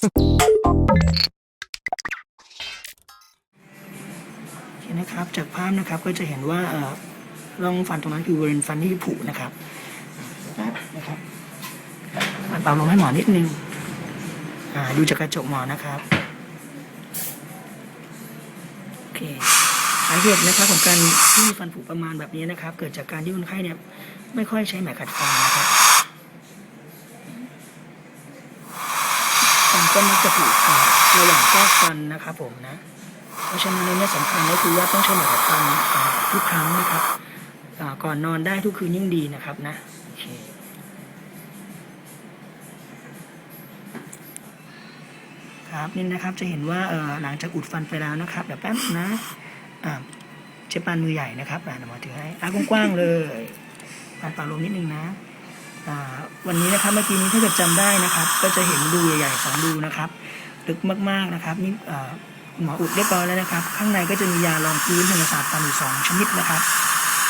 เห็นนะครับจากภาพนะครับก็จะเห็นว่าร่องฟันตรงนั้นคือบริเวณฟันที่ผุนะครับนะครับเบาลงให้หมอนิดนึงดูจากกระจกหมอนะครับโอเคสาเหตุนะครับของการที่ฟันผุประมาณแบบนี้นะครับ เกิดจากการที่คนไข้เนี่ยไม่ค่อยใช้ไหมขัดฟันนะครับ ก็มักจะผุอ่าระหว่างซอกฟันนะครับผมนะ เพราะฉะนั้นในเนี้สำคัญก็คือว่าต้องใช้ไหมขัดฟันทุกครั้งนะครับก่อนนอนได้ทุกคืนยิ่งดีนะครับนะโอเคครับนี่นะครับจะเห็นว่าหลังจากอุดฟันไปแล้วนะครับเดี๋ยวแป๊บนะเช็ดปานมือใหญ่นะครับอ่าเดี๋ยวหมาถือให้อ่ากว้างๆเลยปานปากลมนิดนึงนะ วันนี้นะครับเมื่อกี้นี้ถ้าเกิดจำได้นะครับ ก็จะเห็นดูใหญ่ๆสองดูนะครับลึกมากๆนะครับนี่หมออุดเรียบร้อยแล้วนะครับ ข้างในก็จะมียารองพื้นทางศาสตร์ฟันอยู่สองชนิดนะครับ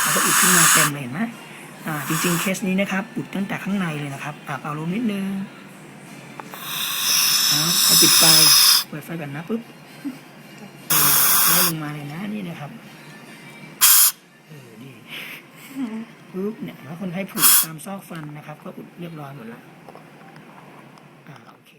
แล้วก็อุดขึ้นมาเต็มเลยเห็นไหมจริงๆเคสนี้นะครับอุดตั้งแต่ข้างในเลยนะครับอ่าเป่าลมนิดนึงเอาเอาปิดไฟเปิดไฟก่อนนะปุ๊บไล่ลงมาเลยนะนี่นะครับ ปุ๊บเนี่ยเห็นว่าคนให้ผูกตามซอกฟันนะครับ ก็อุดเรียบร้อยหมดละอ่าโอเค